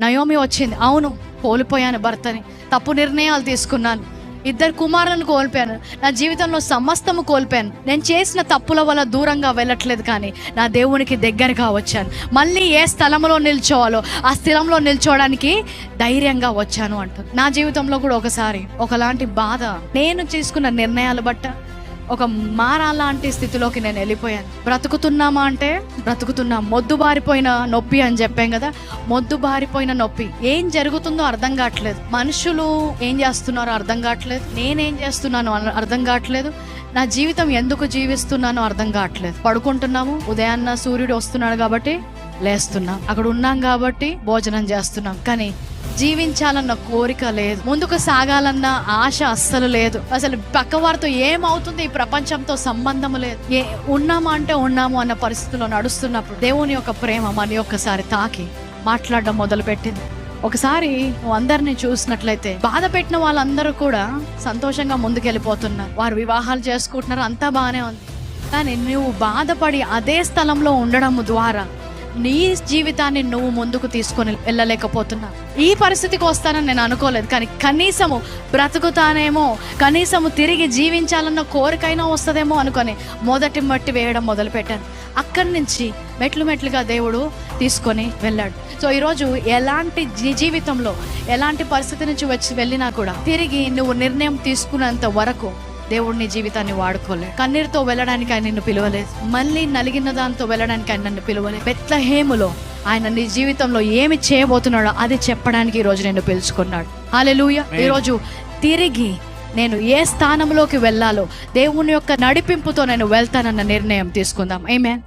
Naomi వచ్చింది. అవును కోల్పోయాను భర్తని. తప్పు నిర్ణయాలు తీసుకున్నాను. ఇద్దరు కుమారులను కోల్పోయాను. నా జీవితంలో సమస్తము కోల్పోయాను. నేను చేసిన తప్పుల వల్ల దూరంగా వెళ్ళట్లేదు కానీ నా దేవునికి దగ్గరగా వచ్చాను. మళ్ళీ ఏ స్థలంలో నిల్చోవాలో ఆ స్థలంలో నిల్చోవడానికి ధైర్యంగా వచ్చాను అంటుంది నా జీవితంలో కూడా ఒకసారి ఒకలాంటి బాధ. నేను తీసుకున్న నిర్ణయాలు బట్ట ఒక మారా లాంటి స్థితిలోకి నేను వెళ్ళిపోయాను. బ్రతుకుతున్నామా అంటే బ్రతుకుతున్నా. మొద్దు బారిపోయిన నొప్పి అని చెప్పాం కదా మొద్దు బారిపోయిన నొప్పి. ఏం జరుగుతుందో అర్థం కావట్లేదు. మనుషులు ఏం చేస్తున్నారో అర్థం కావట్లేదు. నేనేం చేస్తున్నాను అన- అర్థం కావట్లేదు. నా జీవితం ఎందుకు జీవిస్తున్నానో అర్థం కావట్లేదు. పడుకుంటున్నాము ఉదయాన్న సూర్యుడు వస్తున్నాడు కాబట్టి లేస్తున్నాం. అక్కడ ఉన్నాం కాబట్టి భోజనం చేస్తున్నాం. కానీ జీవించాలన్న కోరిక లేదు. ముందుకు సాగాలన్న ఆశ అస్సలు లేదు. అసలు పక్కవారితో ఏమవుతుంది ఈ ప్రపంచంతో సంబంధం లేదు. ఏ ఉన్నామా అంటే ఉన్నాము అన్న పరిస్థితిలో నడుస్తున్నప్పుడు దేవుని యొక్క ప్రేమ మన ఒక్కసారి తాకి మాట్లాడడం మొదలుపెట్టింది. ఒకసారి నువ్వు అందరిని చూసినట్లయితే బాధ పెట్టిన వాళ్ళందరూ కూడా సంతోషంగా ముందుకెళ్ళిపోతున్నారు. వారు వివాహాలు చేసుకుంటున్నారు అంతా బాగానే ఉంది. కానీ నువ్వు బాధపడి అదే స్థలంలో ఉండడం ద్వారా నీ జీవితాన్ని నువ్వు ముందుకు తీసుకొని వెళ్ళలేకపోతున్నా. ఈ పరిస్థితికి వస్తానని నేను అనుకోలేదు. కానీ కనీసము బ్రతుకుతానేమో కనీసము తిరిగి జీవించాలన్న కోరికైనా వస్తుందేమో అనుకొని మొదటి మట్టి వేయడం మొదలుపెట్టాను. అక్కడి నుంచి మెట్లు మెట్లుగా దేవుడు తీసుకొని వెళ్ళాడు. సో ఈరోజు ఎలాంటి జీవితంలో ఎలాంటి పరిస్థితి నుంచి వచ్చి వెళ్ళినా కూడా తిరిగి నువ్వు నిర్ణయం తీసుకున్నంత వరకు దేవుడు నీ జీవితాన్ని వాడుకోలేదు. కన్నీరుతో వెళ్ళడానికి ఆయన నిన్ను పిలవలేదు. మళ్ళీ నలిగిన దాంతో వెళ్ళడానికి ఆయన నన్ను పిలవలేదు. బెత్లహేములో ఆయన నీ జీవితంలో ఏమి చేయబోతున్నాడో అది చెప్పడానికి ఈరోజు నేను పిలుచుకున్నాడు. హాలెలూయ ఈరోజు తిరిగి నేను ఏ స్థానంలోకి వెళ్ళాలో దేవుని యొక్క నడిపింపుతో నేను వెళ్తానన్న నిర్ణయం తీసుకుందాం. ఏమే